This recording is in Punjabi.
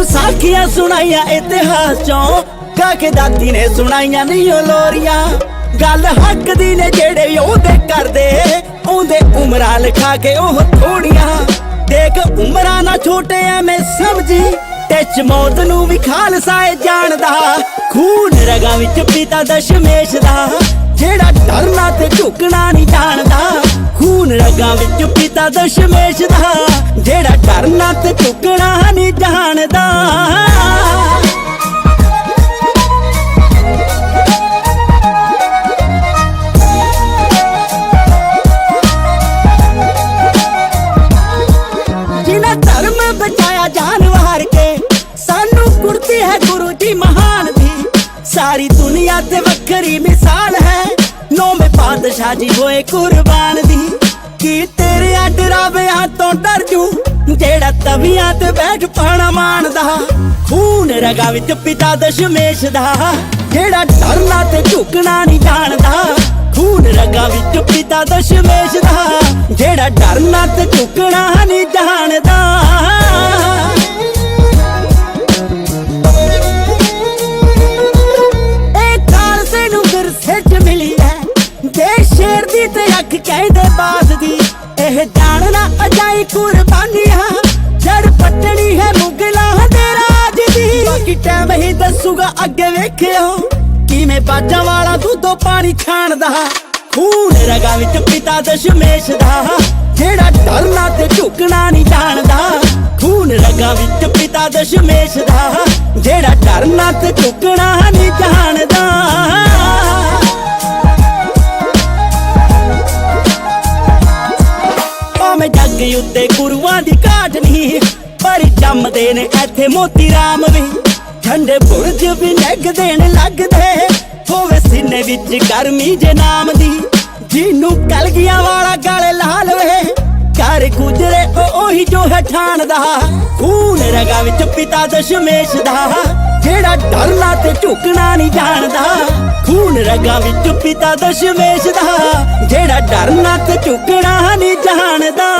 ਤੈਨੂੰ ਸਾਖੀਆਂ ਸੁਣਾਈਆਂ ਇਤਿਹਾਸ ਚੋਂ। ਕਾ ਦਾਦੀ ਨੇ ਸੁਣਾਈਆਂ ਨਹੀਂ ਉਹ ਲੋਰੀਆਂ। ਗੱਲ ਹੱਕ ਦੀ ਨੇ ਜਿਹੜੇ ਉਹਦੇ ਕਰਦੇ। ਉਹਦੇ ਉਮਰਾਂ ਲਿਖਾ ਕੇ ਉਹ ਥੋੜੀਆਂ। ਦੇਖ ਉਮਰਾਂ ਨਾ ਛੋਟੇ ਐਵੇਂ ਸਮਝੀ। ਤੇ ਚ ਮੌਤ ਨੂੰ ਵੀ ਖਾਲਸਾ ਏ ਜਾਣਦਾ। ਖੂਨ ਰਗਾਂ ਵਿੱਚ ਪੀਤਾ ਦਸ਼ਮੇਸ਼ ਦਾ। ਜਿਹੜਾ ਡਰਨਾ ਤੇ ਝੁਕਣਾ ਨਹੀਂ ਜਾਣਦਾ। ਖੂਨ ਰਗਾਂ ਵਿੱਚ ਪੀਤਾ ਦਸ਼ਮੇਸ਼ ਦਾ। ਜਿਹੜਾ ਡਰਨਾ ਤੇ ਝੁਕਣਾ ਨਹੀਂ ਜਾਣਦਾ। ਜਿਨਾ ਧਰਮ ਬਚਾਇਆ ਜਾਨ ਵਾਰ ਕੇ ਸਾਰੀ ਦੁਨੀਆ ਤੇ ਵੱਖਰੀ ਮਿਸਾਲ ਹੈ। ਨੌਵੇਂ ਪਾਤਸ਼ਾਹ ਜੀ ਹੋਏ ਕੁਰਬਾਨ ਦੀ। ਕੀ ਤੇਰੇ ਡਰਾਵਿਆਂ ਤੋਂ ਡਰ ਜੂ? ਜਿਹੜਾ ਤਵੀਆਂ ਤੇ ਬੈਠ ਪਾਣਾ ਮਾਣਦਾ। ਖੂਨ ਰਗਾ ਵਿੱਚ ਪਿਤਾ ਦਸ਼ਮੇਸ਼ ਦਾ। ਜਿਹੜਾ ਡਰਨਾ ਤੇ ਝੁਕਣਾ ਨਹੀਂ ਜਾਣਦਾ। ਖੂਨ ਰਗਾ ਵਿੱਚ ਪਿਤਾ ਦਸ਼ਮੇਸ਼ ਦਾ। ਜਿਹੜਾ ਡਰਨਾ ਤੇ ਝੁਕਣਾ ਨਹੀਂ ਜਾਣਦਾ। ਮਿਲੀ ਹੈ ਦੇ ਸ਼ੇਰ ਦੀ ਤੇ ਅੱਖ ਕਹਿੰਦੇ ਬਾਸ ਦੀ, ਇਹ ਜਾਣਨਾ ਅਜਾਈ ਕੁਰਬਾਨੀਆਂ ਜੜ ਪੱਟਣੀ ਹੈ ਮੁਗਲਾਂ ਦੇ ਰਾਜ ਦੀ। ਬਾਕੀ ਟਾਈਮ ਹੀ ਦੱਸੂਗਾ ਅੱਗੇ ਵੇਖਿਓ, ਕਿਵੇਂ ਬਾਜਾਂ ਵਾਲਾ ਦੁੱਧੋ ਪਾਣੀ ਛਾਣਦਾ। ਖੂਨ ਰਗਾ ਵਿੱਚ ਪਿਤਾ ਦਸ਼ਮੇਸ਼ ਦਾ, ਜਿਹੜਾ ਡਰਨਾ ਤੇ ਝੁਕਣਾ ਨਹੀਂ ਜਾਣਦਾ। ਖੂਨ ਰਗਾ ਵਿੱਚ ਪਿਤਾ ਦਸ਼ਮੇਸ਼ ਦਾ, ਜਿਹੜਾ ਡਰਨਾ ਤੇ ਝੁਕਣਾ ਨਹੀਂ ਭਾਵੇਂ ਉੱਤੇ ਗੁਰੂਆਂ ਦੀ ਘਾਟ ਨਹੀਂ, ਪਰ ਜੰਮਦੇ ਨੇ ਇੱਥੇ ਮੋਤੀ ਰਾਮ ਵੀ। ਠੰਡੇ ਬੁਰਜ ਵੀ ਨਿੱਘ ਦੇਣ ਲੱਗਦੇ, ਹੋਵੇ ਸੀਨੇ ਵਿੱਚ ਗਰਮੀ ਜੇ ਨਾਮ ਦੀ। ਜਿਹਨੂੰ ਕਲਗੀਆਂ ਵਾਲਾ ਗਲ ਲਾ ਲਵੇ ਉਹ ਜੋ ਹੈ ਠਾਣਦਾ, ਖੂਨ ਰਗਾ ਵਿੱਚ ਪਿਤਾ ਦਸ਼ਮੇਸ਼ ਦਾ। ਜਿਹੜਾ ਡਰਨਾ ਤੇ ਝੁਕਣਾ ਨਹੀਂ ਜਾਣਦਾ, ਖੂਨ ਰਗਾ ਵਿੱਚ ਪਿਤਾ ਦਸ਼ਮੇਸ਼ ਦਾ। ਜਿਹੜਾ ਡਰਨਾ ਤੇ ਝੁਕਣਾ ਨਹੀਂ ਜਾਣਦਾ।